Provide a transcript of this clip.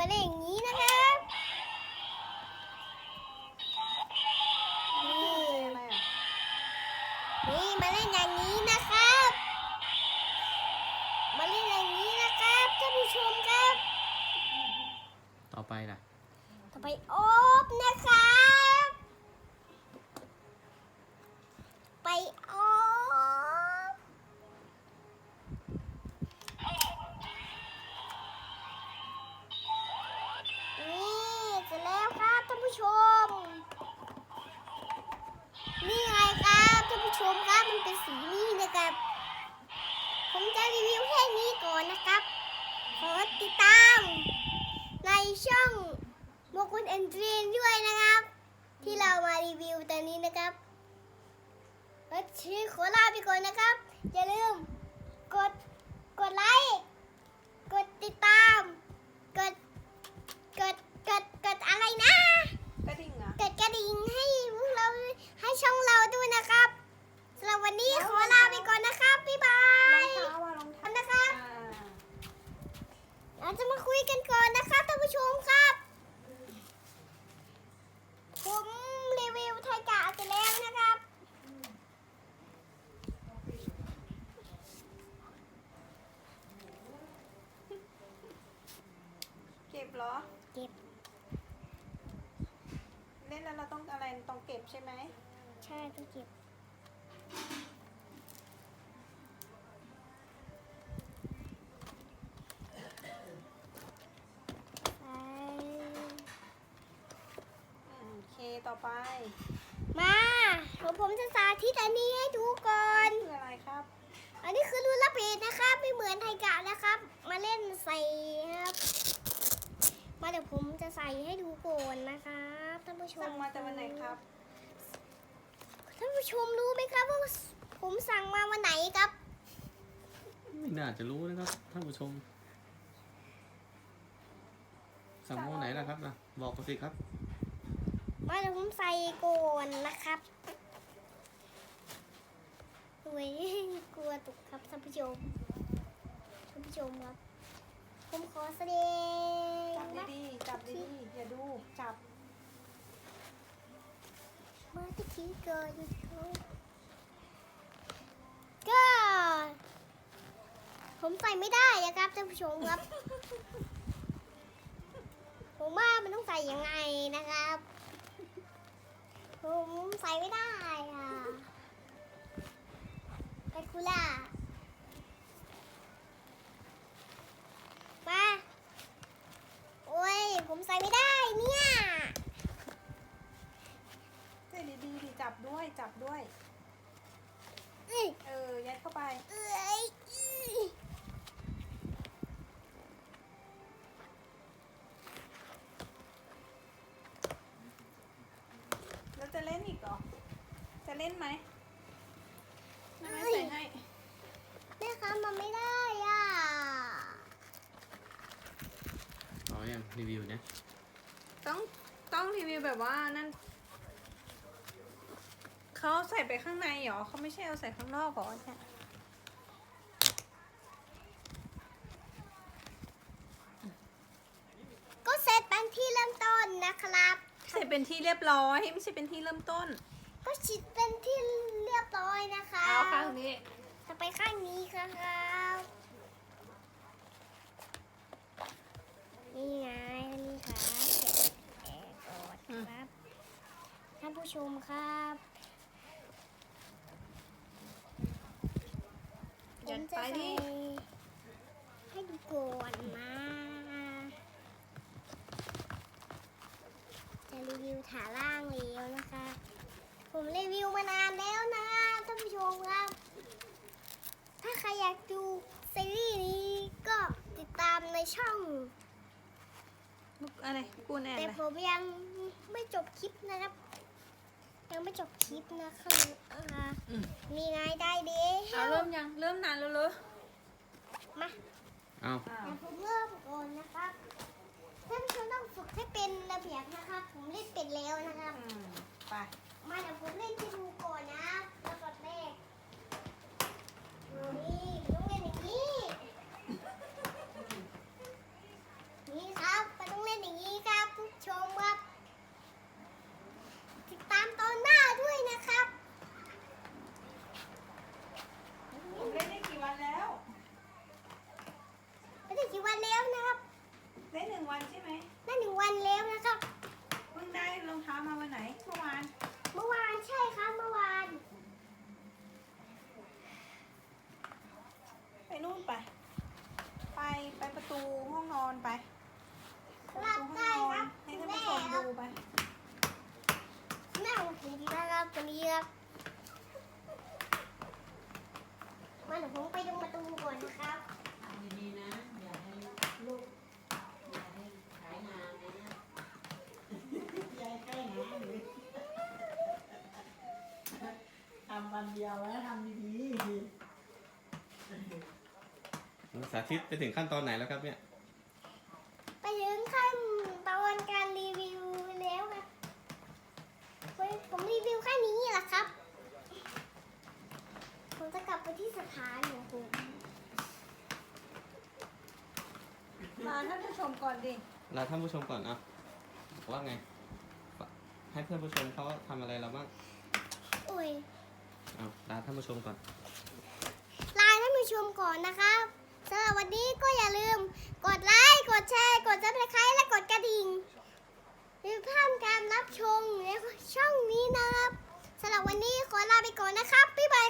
มาเล่นอย่างนี้นะครับนี่อะไรอะนี่มาเล่นอย่างนี้นะครับ มาเล่นอย่างนี้นะครับท่านผู้ชมครับ ต่อไปล่ะ ต่อไปโอบนะครับ ก่อนนะครับ ขอติดตาม ในช่องโมกุลแอนดรีนด้วยนะครับ ที่เรามารีวิวตอนนี้นะครับแล้วชื่อขอลาไปก่อนนะครับ อย่าลืม กด กดไลค์ กดติดตาม กด กด กด กดอะไรนะ กระดิ่งเหรอะ กดกระดิ่งให้พวกเราให้ช่องเราด้วยนะครับสำหรับวันนี้ขอลาไปก่อนนะครับ บ๊ายบาร อย งเท้าอะรองเท้า นะครับ อ่า เราจะมาคุยกันก่อนนะครับท่านผู้ชมครับ ผมรีวิวไทยกะเสร็จแล้วนะครับ เก็บเหรอ เก็บ เล่นแล้วเราต้องอะไรต้องเก็ บใช่ไหม ใช่ต้องเก็บไปอืมโอเคต่อไปมาเดี๋ยวผมจะสาธิตอันนี้ให้ดูก่อน คืออะไรครับ อันนี้คือรูลเพจนะครับ ไม่เหมือนไทยกะนะครับ มาเล่นใส่ครับ มาเดี๋ยวผมจะใส่ให้ดูก่อนนะครับท่านผู้ชม สั่งมาจากวันไหนครับ ท่านผู้ชมรู้ไหมครับว่าผมสั่งมาวันไหนครับ ไม่น่าจะรู้นะครับท่านผู้ชม สั่งโมไหนล่ะครับนะบอกมาสิครับ มาเดี๋ยวผมใส่ก่อนนะครับเว้ยกลัวตกครับท่านผู้ชมท่านผู้ชมครับ ผมขอแสดงจับนะ ดีๆจับดีๆอย่าดู จับ มาตะกี้เกินเขาก็ผมใส่ไม่ได้นะครับท่านผู้ชมครับ ผมว่ามันต้องใส่ยังไงนะครับ ผมใส่ไม่ได้อะไปคุล่ามาโอ้ย ผมใส่ไม่ได้เนี่ย ใส่ดีๆดีจับด้วย จับด้วย เอ้ย เออ ยัดเข้าไป เอ้ยอื้อ แล้วจะเล่นอีกเหรอ จะ เล่นไหมไม่ใส่ให้ แม่คะมันไม่ได้อะต่อยังรีวิวเนี่ยต้องต้องรีวิวแบบว่านั่นเขาใส่ไปข้างในเหรอเขาไม่ใช่เอาใส่ข้างนอกเหรอเนี่ยก็เสร็จเป็นที่เริ่มต้นนะครับ ใส่เป็นที่เรียบร้อยไม่ใช่เป็นที่เริ่มต้น ก็ฉีดเป็นที่เรียบร้อยนะคะเอาข้างนี้จะไปข้างนี้ครับนี่ไงนี่ครับแกะก่อนครับท่านผู้ชมครับผยัมดจะไปใส่ดิให้ดูก่อนมาจะรีวิวถาล่างเร็วนะคะ ผมรีวิวมานานแล้วนะท่านผู้ชมครับ ถ้าใครอยากดูซีรีส์นี้ก็ติดตามในช่องมุกอะไรกูแอนแต่อะไรผมยังไม่จบคลิปนะครับ ยังไม่จบคลิปนะคะอ่าอืมมีรายได้ดีเอาเริ่มยังเริ่มนานแล้วเลยมา เอาอ้าวเดี๋ยวผมเริ่มก่อนนะครับท่านผู้ชมต้องฝึกให้เป็นระเบียบนะครับ ผมเล่นเป็นแล้วนะครับ อืมไป มาเดี๋ยวผมเล่นให้ดูก่อนนะแล้วกดแรกนี่ต้องเล่นอย่างนี้ นี่ครับมันต้องเล่นอย่างนี้ครับผู้ชมครับ ติดตามตอนหน้าด้วยนะครับ ผมเล่นได้กี่วันแล้ว ไม่ได้กี่วันแล้วนะครับ เล่นหนึ่งวันใช่ไหม นั่นหนึ่งวันแล้วนะครับ เพิ่งได้รองเท้ามาวันไหน เมื่อวาน เมื่อวานใช่ครับเมื่อวาน ไปนู่นไป ไปไปประตูห้องนอนไป รับได้ครับ ให้ คุณ ท่าน แม่ ผู้ชม ครับ ดูไป แม่ของผมนะครับตัวนี้ครับ มาเดี๋ยวผมไปดูประตูก่อนนะครับทำดีๆนะ อย่าให้ลูกอย่าให้ขายงานนะ อย่าให้ใกล้งานเลยทำวันเดียวแล้วทำดีสาธิตไปถึงขั้นตอนไหนแล้วครับเนี่ย ไปถึงขั้นตอนการรีวิวแล้วครับเฮ้ยผมรีวิวแค่นี้แหละครับ ผมจะกลับไปที่สถานของผมลาท่านผู้ชมก่อนดิลาท่านผู้ชมก่อนอะว่าไง ให้เพื่อนผู้ชมเขาทำอะไรเราบ้างอุ้ยเอาลาท่านผู้ชมก่อน ลาท่านผู้ชมก่อนนะครับสำหรับวันนี้ก็อย่าลืม กดไลค์ กดแชร์ กดซับสไครต์และกดกระดิ่งหรือพลาดการรับชมในช่องนี้นะครับสำหรับวันนี้ขอลาไปก่อนนะครับบ๊าย